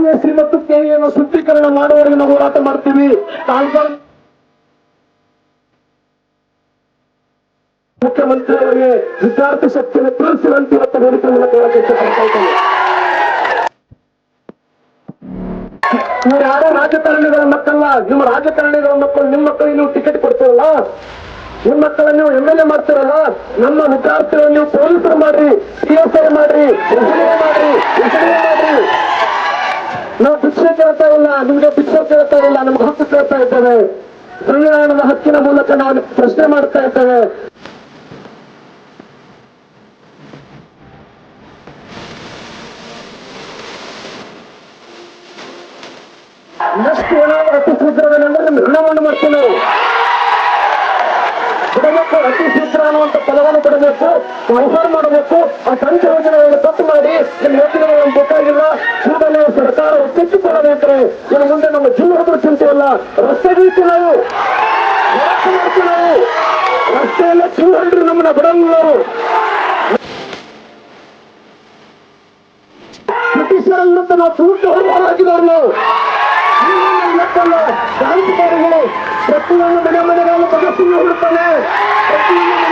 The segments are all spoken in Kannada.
ಕೆಪಿಎಸ್ಸಿ ಮತ್ತು ಕೆಎನ್ನು ಶುದ್ಧೀಕರಣ ಮಾಡುವವರೆಗೆ ನಾವು ಹೋರಾಟ ಮಾಡ್ತೀವಿ. ಮುಖ್ಯಮಂತ್ರಿ ಮುಖ್ಯಮಂತ್ರಿಯವರಿಗೆ ವಿದ್ಯಾರ್ಥಿ ಶಕ್ತಿಯನ್ನು ತಿಳಿಸಿದಂತೆ ಇವತ್ತು ಬೇಡಿಕೆ ನೀವು ಯಾರೋ ರಾಜಕಾರಣಿಗಳ ಮಕ್ಕಳಲ್ಲ, ನಿಮ್ಮ ರಾಜಕಾರಣಿಗಳ ಮಕ್ಕಳು, ನಿಮ್ಮ ಮಕ್ಕಳಿಗೆ ನೀವು ಟಿಕೆಟ್ ಕೊಡ್ತೀರಲ್ಲ? ನಿಮ್ಮ ಮಕ್ಕಳನ್ನ ನೀವು ಎಂ ಎಲ್ ಎ ಮಾಡ್ತೀರಲ್ಲ? ನಮ್ಮ ವಿದ್ಯಾರ್ಥಿಗಳನ್ನು ನೀವು ಪೊಲೀಸರು ಮಾಡ್ರಿ, ಸಿ ಎಸ್ ಐ ಮಾಡ್ರಿ ಮಾಡ್ರಿ ಮಾಡ್ರಿ. ಭಿಕ್ಷೆ ಕೇಳ್ತಾ ಇಲ್ಲ ನಿಮ್ಗೆ ಭಿಕ್ಷೆ ಕೇಳ್ತಾ ಇಲ್ಲ ನಮ್ಗೆ ಹಕ್ಕು ಕೇಳ್ತಾ ಇದ್ದೇವೆ ಸಂವಿಧಾನದ ಹಕ್ಕಿನ ಮೂಲಕ ನಾವು ಪ್ರಶ್ನೆ ಮಾಡ್ತಾ ಇದ್ದೇವೆ ನೆಕ್ಸ್ಟ್ ಹಣ ಶೀಘ್ರದಲ್ಲಿ ಅಂದ್ರೆ ಮಾಡ್ತೀವಿ ನಾವು ಬಿಡಬೇಕು ಅತಿ ಶೀಘ್ರ ಅನ್ನುವಂತ ಪದವನ್ನು ಕೊಡಬೇಕು, ವ್ಯವಹಾರ ಮಾಡಬೇಕು. ಆ ಸಂಚ ಯೋಜನೆಗಳನ್ನು ಕಟ್ಟು ಮಾಡಿ ನಿಮ್ಮ ಯೋಜನೆಗಳನ್ನು ಬೇಕಾಗಿಲ್ಲ ಕೂಡಲೇ ಸರ್ಕಾರ ಎಚ್ಚೆತ್ತುಕೊಳ್ಳಬೇಕ್ರೆ ಇನ್ನು ಮುಂದೆ ನಮ್ಮ ಜೀವನದ ಚಿಂತೆ ಇಲ್ಲ ರಸ್ತೆ ಬೀಳ್ತಿ ನಾವು. ರಸ್ತೆಯಲ್ಲ ಚೂರು ನಮ್ಮನ್ನ ಬಿಡಲ್ಲ ನಾವು ಬ್ರಿಟಿಷರ ವಿರುದ್ಧ ನಾವು ಪೂರ್ತಿ ಹೋರಾಡಿದವರು ನಾವು. প্রতিনিধিত্ব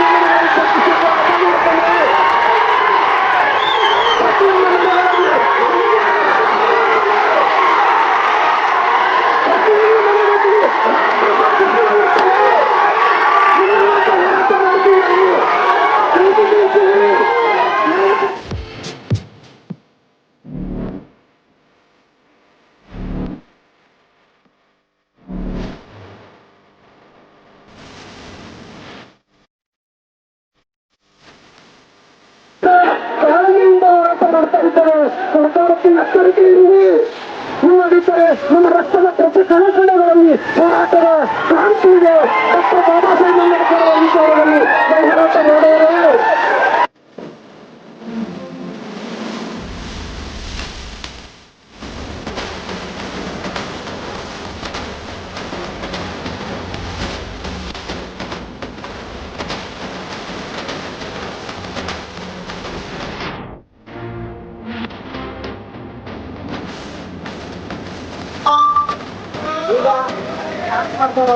ಹೋರಾಟ ಮಾಡ್ತಾ ಇದ್ದಾರೆ ಸರ್ಕಾರಕ್ಕೆ ಎಚ್ಚರಿಕೆ ಇರಲಿ ಇಲ್ಲದಿದ್ದರೆ ನಮ್ಮ ರಕ್ತದ ಪ್ರತಿ ಕಣಕಣಗಳಲ್ಲಿ ಹೋರಾಟದ ಕ್ರಾಂತಿ ಇದೆ ಡಾಕ್ಟರ್ ಬಾಬಾ ಸಾಹೇಬ್ ಅಂಬೇಡ್ಕರ್ ಅವರ ವಿಚಾರದಲ್ಲಿ একমাত্র